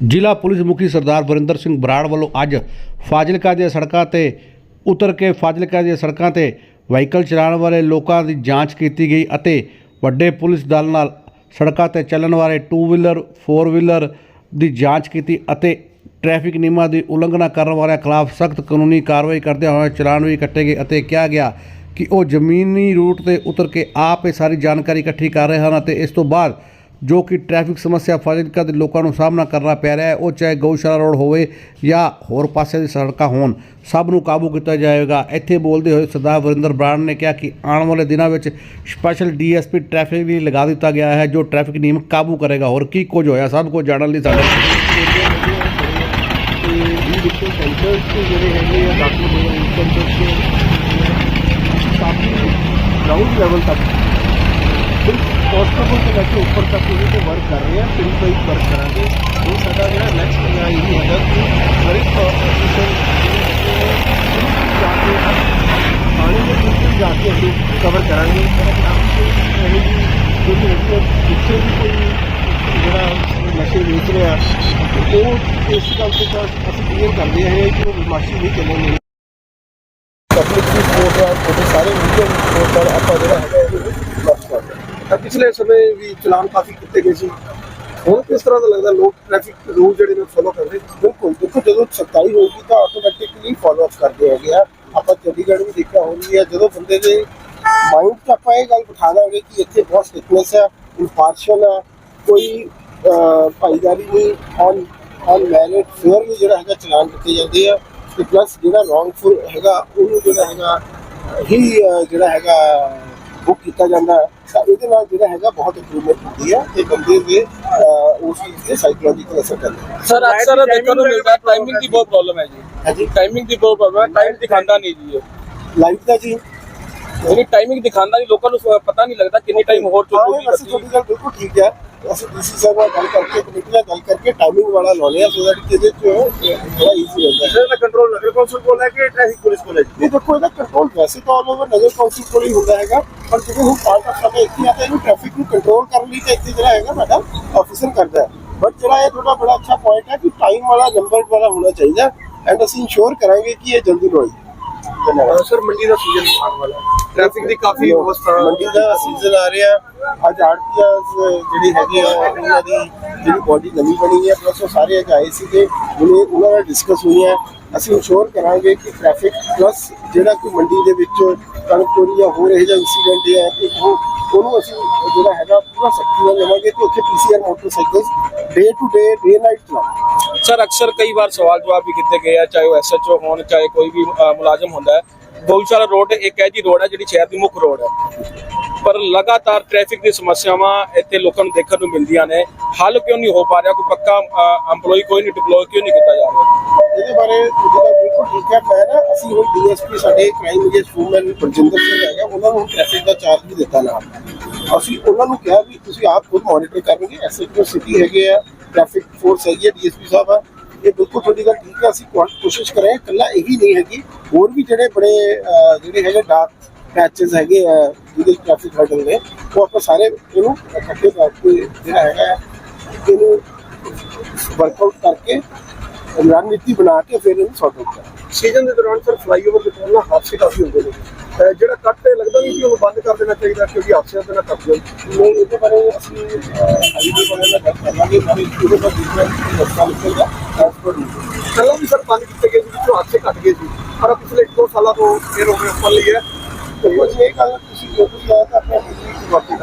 ਜ਼ਿਲ੍ਹਾ ਪੁਲਿਸ ਮੁਖੀ ਸਰਦਾਰ ਵਰਿੰਦਰ ਸਿੰਘ ਬਰਾੜ ਵੱਲੋਂ ਅੱਜ ਫਾਜ਼ਿਲਕਾ ਦੀਆਂ ਸੜਕਾਂ ਤੇ ਉਤਰ ਕੇ ਫਾਜ਼ਿਲਕਾ ਦੀਆਂ ਸੜਕਾਂ ਤੇ ਵਹੀਕਲ ਚਲਾਉਣ ਵਾਲੇ ਲੋਕਾਂ ਦੀ ਜਾਂਚ ਕੀਤੀ ਗਈ ਅਤੇ ਵੱਡੇ ਪੁਲਿਸ ਦਲ ਨਾਲ ਸੜਕਾਂ ਤੇ ਚੱਲਣ ਵਾਲੇ ਟੂ ਵੀਲਰ ਫੋਰ ਵੀਲਰ ਦੀ ਜਾਂਚ ਕੀਤੀ ਅਤੇ ਟ੍ਰੈਫਿਕ ਨਿਯਮਾਂ ਦੀ ਉਲੰਘਣਾ ਕਰਨ ਵਾਲਿਆਂ ਖਿਲਾਫ ਸਖਤ ਕਾਨੂੰਨੀ ਕਾਰਵਾਈ ਕਰਦੇ ਹੋਏ ਚਲਾਨ ਵੀ ਕੱਟੇ ਗਏ ਅਤੇ ਕਿਹਾ ਗਿਆ ਕਿ ਉਹ ਜ਼ਮੀਨੀ ਰੂਟ ਤੇ ਉਤਰ ਕੇ ਆਪ ਇਹ ਸਾਰੀ ਜਾਣਕਾਰੀ ਇਕੱਠੀ ਕਰ ਰਹੇ ਹਨ ਅਤੇ ਇਸ ਤੋਂ ਬਾਅਦ ਜੋ ਕਿ ਟ੍ਰੈਫਿਕ ਸਮੱਸਿਆ ਫਾਜ਼ਿਲਕਾ ਦੇ ਲੋਕਾਂ ਨੂੰ ਸਾਹਮਣਾ ਕਰਨਾ ਪੈ ਰਿਹਾ ਹੈ, ਉਹ ਚਾਹੇ ਗਊਸ਼ਾਲਾ ਰੋਡ ਹੋਵੇ ਜਾਂ ਹੋਰ ਪਾਸੇ ਦੀ ਸੜਕਾਂ ਹੋਣ, ਸਭ ਨੂੰ ਕਾਬੂ ਕੀਤਾ ਜਾਏਗਾ। ਇੱਥੇ ਬੋਲਦੇ ਹੋਏ ਸਰਦਾਰ ਵਰਿੰਦਰ ਬਰਾੜ ਨੇ ਕਿਹਾ ਕਿ ਆਉਣ ਵਾਲੇ ਦਿਨਾਂ ਵਿੱਚ ਸਪੈਸ਼ਲ ਡੀਐਸਪੀ ਟ੍ਰੈਫਿਕ ਵੀ ਲਗਾ ਦਿੱਤਾ ਗਿਆ ਹੈ, ਜੋ ਟ੍ਰੈਫਿਕ ਨਿਯਮ ਕਾਬੂ ਕਰੇਗਾ। ਹੋਰ ਕੀ ਕੁਝ ਹੋਇਆ? ਸਭ ਕੁਝ ਜਾਣਨ ਲਈ ਸਾਡੇ ਵਿੱਚੋਂ ਸੈਂਟਰਸ ਜਿਹੜੇ ਹੈਗੇ ਆ ਦਾਖਲ ਹੋਏ ਇਨਕਮ ਕਾਫੀ ਗਰਾਊਂਡ ਲੈਵਲ ਤੱਕ। ਕਾਂਸਟੇਬਲ ਤੋਂ ਲੈ ਕੇ ਉੱਪਰ ਤੱਕ ਉਹਦੇ ਤੇ ਵਰਕ ਕਰ ਰਹੇ ਆ ਪਿੰਡ ਤੋਂ ਹੀ ਵਰਕ ਕਰਾਂਗੇ ਇਹ ਸਾਡਾ ਜਿਹੜਾ ਨੈਕਸਟ ਹੈਗਾ ਇਹ ਹੈਗਾ ਕਿ ਹਰ ਇੱਕ ਆਫੀਸਰ ਜਾ ਕੇ ਪਾਣੀ ਦੇ ਵਿੱਚ ਜਾ ਕੇ ਅਸੀਂ ਕਵਰ ਕਰਾਂਗੇ ਇਹ ਜੀ ਜਿਹੜੀ ਹੈਗੀ ਆ, ਪਿੱਛੇ ਵੀ ਕੋਈ ਜਿਹੜਾ ਨਸ਼ੇ ਵੇਚ ਰਿਹਾ ਤੇ ਉਹ ਇਸ ਗੱਲ ਤੋਂ ਤਾਂ ਅਸੀਂ ਕਲੀਅਰ ਕਰਦੇ ਹਾਂ ਕਿ ਉਹ ਬਦਮਾਸ਼ੀ ਨਹੀਂ ਚੱਲੇਗੀ ਪਬਲਿਕ ਦੀ ਸਪੋਰਟ ਹੈ ਤੁਹਾਡੇ ਸਾਰੇ ਮੀਡੀਆ ਦੀ ਸਪੋਰਟ ਨਾਲ ਆਪਾਂ ਜਿਹੜਾ ਹੈਗਾ ਇਹ ਲੱਗ ਸਕਦੇ ਹਾਂ। ਤਾਂ ਪਿਛਲੇ ਸਮੇਂ ਵੀ ਚਲਾਨ ਕਾਫੀ ਕੀਤੇ ਗਏ ਸੀ। ਹੁਣ ਕਿਸ ਤਰ੍ਹਾਂ ਦਾ ਲੱਗਦਾ ਲੋਕ ਟ੍ਰੈਫਿਕ ਰੂਲ ਜਿਹੜੇ ਨੇ ਫੋਲੋ ਕਰਦੇ? ਬਿਲਕੁਲ ਦੇਖੋ ਜਦੋਂ ਸਖਤਾਈ ਹੋਊਗੀ ਤਾਂ ਆਟੋਮੈਟਿਕਲੀ ਫੋਲੋ ਅਪ ਕਰਦੇ ਹੈਗੇ ਆ। ਆਪਾਂ ਚੰਡੀਗੜ੍ਹ ਵੀ ਦੇਖਿਆ ਹੋਣੀ ਹੈ ਜਦੋਂ ਬੰਦੇ ਦੇ ਮਾਈਂਡ 'ਚ ਆਪਾਂ ਇਹ ਗੱਲ ਬਿਠਾ ਦਾਂਗੇ ਕਿ ਇੱਥੇ ਬਹੁਤ ਸਟਿਕਨੈਸ ਹੈ ਇਨਫਾਰਸ਼ਨ ਹੈ ਕੋਈ ਅਹ, ਭਾਈਦਾਰੀ ਨਹੀਂ ਔਨ ਔਨ ਮੈਰਿਟ ਫੇਅਰਲੀ ਜਿਹੜਾ ਹੈਗਾ ਚਲਾਨ ਕੀਤੇ ਜਾਂਦੇ ਆ ਤੇ ਪਲੱਸ ਜਿਹੜਾ ਰੋਂਗਫੁਲ ਹੈਗਾ ਉਹਨੂੰ ਜਿਹੜਾ ਹੈਗਾ ਹੀ ਜਿਹੜਾ ਹੈਗਾ ਬੁੱਕ ਕੀਤਾ ਜਾਂਦਾ ਹੈ ਤਾਂ ਇਹਦੇ ਨਾਲ ਜਿਹੜਾ ਹੈਗਾ ਬਹੁਤ ਇੰਪਰੂਵਮੈਂਟ ਹੁੰਦੀ ਹੈ ਤੇ ਬੰਦੇ ਦੇ ਉਸ ਤੇ ਸਾਈਕੋਲੋਜੀਕਲ ਅਸਰ ਹੈ। ਸਰ ਅਕਸਰ ਦੇਖਣ ਨੂੰ ਮਿਲਦਾ ਟਾਈਮਿੰਗ ਦੀ ਬਹੁਤ ਪ੍ਰੋਬਲਮ ਹੈ ਜੀ। ਹਾਂਜੀ। ਟਾਈਮਿੰਗ ਦੀ ਬਹੁਤ ਪ੍ਰੋਬਲਮ ਹੈ ਟਾਈਮ ਦਿਖਾਉਂਦਾ ਨਹੀਂ ਜੀ। ਲਾਈਫ ਦਾ ਜੀ। ਯਾਨੀ ਟਾਈਮਿੰਗ ਦਿਖਾਉਂਦਾ ਨਹੀਂ ਲੋਕਾਂ ਨੂੰ ਪਤਾ ਨਹੀਂ ਲੱਗਦਾ ਕਿੰਨੀ ਟਾਈਮ ਹੋਰ ਹਾਂ ਤੁਹਾਡੀ ਗੱਲ ਬਿਲਕੁਲ ਠੀਕ ਹੈ। ਅਸੀਂ ਡੀਸੀ ਸਾਹਿਬ ਨਾਲ ਗੱਲ ਕਰਕੇ ਕਮੇਟੀ ਨਾਲ ਗੱਲ ਕਰਕੇ ਟਾਈਮਿੰਗ ਵਾਲਾ ਲਾਉਣੇ ਆ ਸੋ ਦੈਟ ਕਿ ਇਹਦੇ ਚ ਥੋੜਾ ਈਜ਼ੀ ਹੈ ਇਹਦਾ ਕੰਟਰੋਲ ਨਗਰ ਕੌਂਸਲ ਕੋਲ ਹੈ ਕਿ ਟ੍ਰੈਫਿਕ ਪੁਲਿਸ ਕੋਲ ਹੈ ਇਹ ਦੇਖੋ ਇਹਦਾ ਕੰਟਰੋਲ ਵੈਸੇ ਤਾਂ ਆਲ ਓਵਰ ਨਗਰ ਕੌਂਸਲ ਕੋਲ ਹੀ ਹੁੰਦਾ ਹੈਗਾ ਪਰ ਜਦੋਂ ਹੁਣ ਪਾਰਟ ਆਫ ਸਾਡਾ ਇੱਥੇ ਆ ਤਾਂ ਇਹਨੂੰ ਟ੍ਰੈਫਿਕ ਨੂੰ ਕੰਟਰੋਲ ਕਰਨ ਲਈ ਤਾਂ ਇੱਥੇ ਜਿਹੜਾ ਹੈਗਾ ਸਾਡਾ ਆਫੀਸਰ ਕਰਦਾ ਹੈ। ਬਟ ਜਿਹੜਾ ਇਹ ਤੁਹਾਡਾ ਬੜਾ ਅੱਛਾ ਪੁਆਇੰਟ ਹੈ ਕਿ ਟਾਈਮ ਵਾਲਾ ਨੰਬਰ ਵਾਲਾ ਹੋਣਾ ਚਾਹੀਦਾ ਐਂਡ ਅਸੀਂ ਇੰਸ਼ੋਰ ਕਰਾਂਗੇ ਕਿ ਇਹ ਜਲਦੀ ਹੋਏ ਸਰ ਮੰਡੀ ਦਾ ਸੀਜ਼ਨ ਆਉਣ ਵਾਲਾ ਟ੍ਰੈਫਿਕ ਦੀ ਕਾਫੀ ਅਵਸਥਾ ਮੰਡੀ ਦਾ ਸੀਜ਼ਨ ਆ ਰਿਹਾ। ਅੱਜ ਆਰਟੀਆ ਜਿਹੜੀ ਹੈਗੀ ਆ ਉਹਨਾਂ ਦੀ ਜਿਹੜੀ ਬੋਡੀ ਨਵੀਂ ਬਣੀ ਹੈ ਪਲੱਸ ਉਹ ਸਾਰੇ ਅੱਜ ਆਏ ਸੀਗੇ। ਉਹਨੇ ਉਹਨਾਂ ਨਾਲ ਡਿਸਕਸ ਹੋਈ ਹੈ ਅਸੀਂ ਇੰਸ਼ੋਰ ਕਰਾਂਗੇ ਕਿ ਟ੍ਰੈਫਿਕ ਪਲੱਸ ਜਿਹੜਾ ਕੋਈ ਮੰਡੀ ਦੇ ਵਿੱਚ ਕਣਕ ਚੋਰੀ ਜਾਂ ਹੋਰ ਇਹੋ ਜਿਹਾ ਇਨਸੀਡੈਂਟ ਹੈ ਕਿ ਉਹ ਉਹਨੂੰ ਅਸੀਂ ਜਿਹੜਾ ਹੈਗਾ ਪੂਰਾ ਸਖਤੀ ਨਾਲ ਲਵਾਂਗੇ ਤੇ ਉੱਥੇ PCR motorcycles day to day day night ਚਲਾਵਾਂਗੇ। ਸਰ ਅਕਸਰ ਕਈ ਵਾਰ ਸਵਾਲ ਜਵਾਬ ਵੀ ਕੀਤੇ ਗਏ ਆ ਚਾਹੇ ਉਹ ਐਸਐਚਓ ਹੋਣ ਚਾਹੇ ਕੋਈ ਵੀ ਅ, ਮੁਲਾਜ਼ਮ ਹੁੰਦਾ ਹੈ। ਗਊਸ਼ਾਲਾ ਰੋਡ ਇੱਕ ਐਜੀ ਰੋਡ ਹੈ ਜਿਹੜੀ ਸ਼ਹਿਰ ਦੀ ਮੁੱਖ ਰੋਡ ਹੈ। ਪਰ ਲਗਾਤਾਰ ਟ੍ਰੈਫਿਕ ਦੀ ਸਮੱਸਿਆਵਾਂ ਇੱਥੇ ਲੋਕਾਂ ਨੂੰ ਦੇਖਣ ਨੂੰ ਮਿਲਦੀਆਂ ਨੇ। ਹੱਲ ਕਿਉਂ ਨਹੀਂ ਹੋ ਪਾ ਰਿਹਾ? ਕੋਈ ਪੱਕਾ EMPLOYE ਕੋਈ ਨਹੀਂ ਡਿਪਲੋਏ ਕਿਉਂ ਨਹੀਂ ਕੀਤਾ ਜਾ ਰਿਹਾ? ਇਹਦੇ ਬਾਰੇ ਜਿਹੜਾ ਬਿਲਕੁਲ ਠੀਕ ਹੈ ਮੈਂ ਨਾ ਅਸੀਂ ਹੁਣ ਡੀਐਸਪੀ ਸਾਡੇ ਕ੍ਰਾਈਮ ਵਿਜੇ ਫੂਮਨ ਪ੍ਰਜਿੰਦਰ ਸਿੰਘ ਹੈਗਾ, ਉਹਨਾਂ ਨੂੰ ਟ੍ਰੈਫਿਕ ਦਾ ਚਾਰਜ ਵੀ ਦਿੱਤਾ ਨਾਲ। ਅਸੀਂ ਉਹਨਾਂ ਨੂੰ ਕਿਹਾ ਵੀ ਤੁਸੀਂ ਆਪ ਖੁਦ ਮੋਨੀਟਰ ਕਰਨਗੇ ਐਸਐਚਓ ਸਿਟੀ ਹੈਗੇ ਆ ਟ੍ਰੈਫਿਕ ਫੋਰਸ ਹੈਗੀ ਹੈ ਡੀਐਸਪੀ ਸਾਹਿਬ ਆ। ਇਹ ਬਿਲਕੁਲ ਤੁਹਾਡੀ ਗੱਲ ਠੀਕ ਹੈ ਅਸੀਂ ਕੋ- ਕੋਸ਼ਿਸ਼ ਕਰਾਂਗੇ, ਇਕੱਲਾ ਇਹੀ ਨਹੀਂ ਹੈਗੀ, ਹੋਰ ਵੀ ਜਿਹੜੇ ਬੜੇ ਜਿਹੜੇ ਹੈਗੇ ਡਾਰਕ ਪੈਚਸ ਹੈਗੇ ਆ, ਜਿਹਦੇ ਟ੍ਰੈਫਿਕ ਹਰਡਲ ਨੇ, ਉਹ ਆਪਾਂ ਸਾਰੇ ਇਹਨੂੰ ਇਕੱਠੇ ਕਰਕੇ ਜਿਹੜਾ ਹੈਗਾ, ਇਹਨੂੰ ਵਰਕਆਊਟ ਕਰਕੇ ਰਣਨੀਤੀ ਬਣਾ ਕੇ ਫਿਰ ਇਹਨੂੰ ਸੌਟ ਆਊਟ ਕਰਾਂਗੇ ਸੀਜ਼ਨ ਦੇ ਦੌਰਾਨ ਸਰ ਫਲਾਈਓਵਰ ਦੇ ਕੋਲ ਨਾ ਹਾਦਸੇ ਕਾਫੀ ਹੁੰਦੇ ਨੇ। ਜਿਹੜਾ ਕੱਟ ਹੈ ਲੱਗਦਾ ਨਹੀਂ ਕਿ ਉਹ ਬੰਦ ਕਰ ਦੇਣਾ ਚਾਹੀਦਾ ਕਿਉਂਕਿ ਹਾਦਸਿਆਂ ਦੇ ਨਾਲ ਕੱਟ ਜਾਂਦਾ ਨਹੀਂ ਇਹਦੇ ਬਾਰੇ ਅਸੀਂ ਹਾਈਵੇ ਵਗੈਰਾ ਦਾ ਕਰਾਂਗੇ ਸਾਰੇ ਉਹਦੇ ਬਾਰੇ ਡਿਫਰੈਂਟ ਰਸਤਾ ਨਿਕਲਦਾ ਟ੍ਰਾਂਸਪੋਰਟ ਪਹਿਲਾਂ ਵੀ ਸਰ ਬੰਦ ਕੀਤੇ ਗਏ ਸੀ ਹਾਦਸੇ ਘਟ ਗਏ ਸੀ। ਪਰ ਪਿਛਲੇ 1-2 ਸਾਲਾਂ ਤੋਂ ਫਿਰ ਉਹ ਉੱਪਰ ਲਈ ਹੈ। ਤੇ ਕੁਝ ਇਹ ਗੱਲ ਤੁਸੀਂ ਜੋ ਵੀ ਆਇਆ ਤਾਂ ਆਪਣੇ ਵਾਪਸ